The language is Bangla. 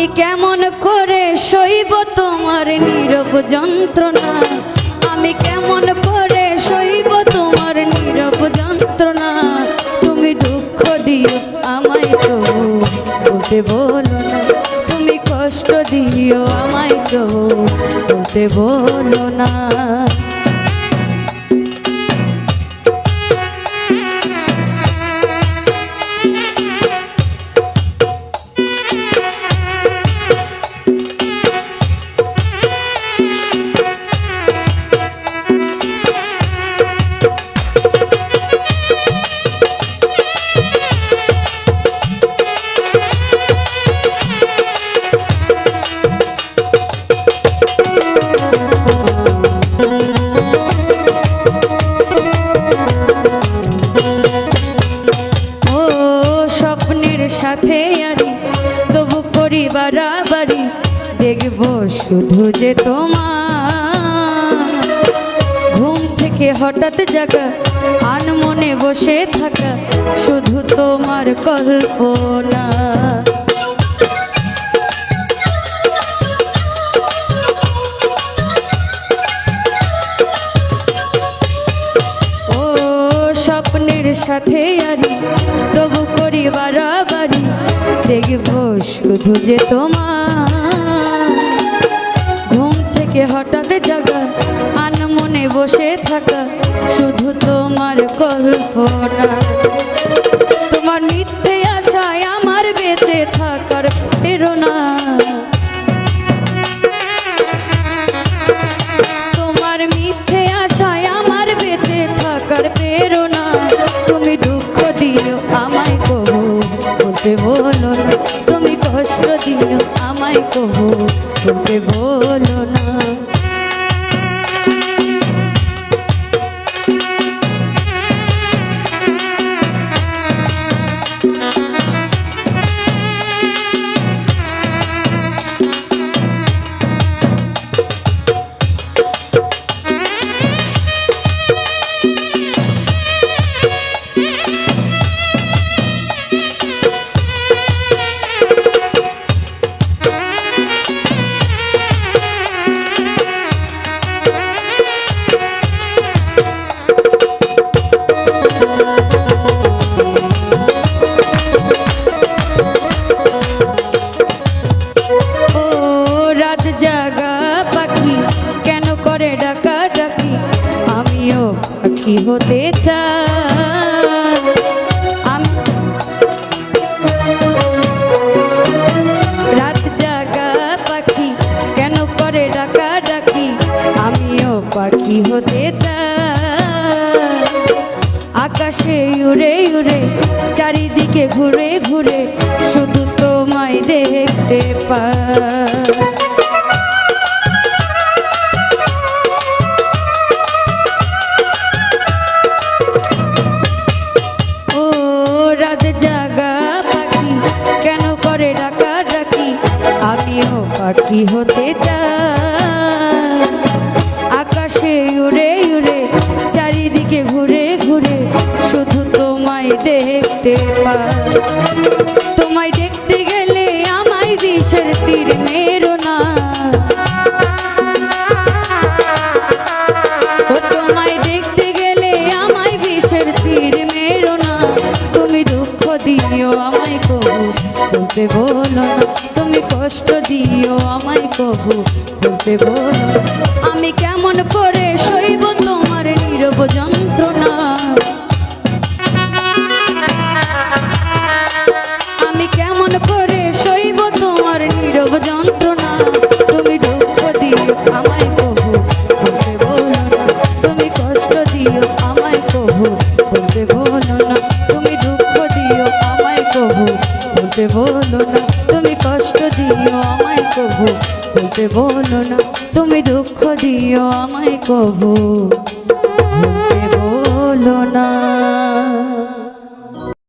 আমি কেমন করে সইব তোমার নীরব যন্ত্রণা? আমি কেমন করে সইব তোমার নীরব যন্ত্রণা? তুমি দুঃখ দিও আমায় তো বলতে বলো না। তুমি কষ্ট দিও আমায় তো বলতে বলো না। দেখব শুধু যে তোমার। ঘুম থেকে হঠাৎ জাগা, আন মনে বসে থাকা, শুধু তোমার কল্পনা। সাথে আরি, তবু করি বাড়াবাড়ি দেখব শুধু যে তোমার। বসে থাকা শুধু তোমার কল্পনা। পাখি হতে আমি রাত জাগা পাখি কেন করে ডাকা ডাকি? আমিও পাখি হতে চাই। আকাশে উড়ে উড়ে, চারিদিকে ঘুরে ঘুরে, শুধু তোমায় দেখতে পাই। পাখি হতে চাই আকাশে উড়ে উড়ে, চারিদিকে ঘুরে ঘুরে, শুধু তোমায় দেখতে পাই তোমায় দেখতে গেলে আমায় বিষের তীর মেরো না। তোমায় দেখতে গেলে আমায় বিষের তীর মেরো না। তুমি দুঃখ দিও আমায় কবু বলো না। কষ্ট দিও আমায় কবু বলতে বলো আমি কেমন করে সইব তোমার নীরব যন্ত্রণা? আমি কেমন করে সইব তোমার নীরব যন্ত্রণা? তুমি দুঃখ দিও আমায় কহু বলতে বলো না। তুমি কষ্ট দিও আমায় কহু বলতে বলো না। তুমি দুঃখ দিও আমায় কহু বলতে বলো না। তুমি কষ্ট কহু বলতে বলো না তুমি দুঃখ দিও আমায় কবু। বলতে বলো না।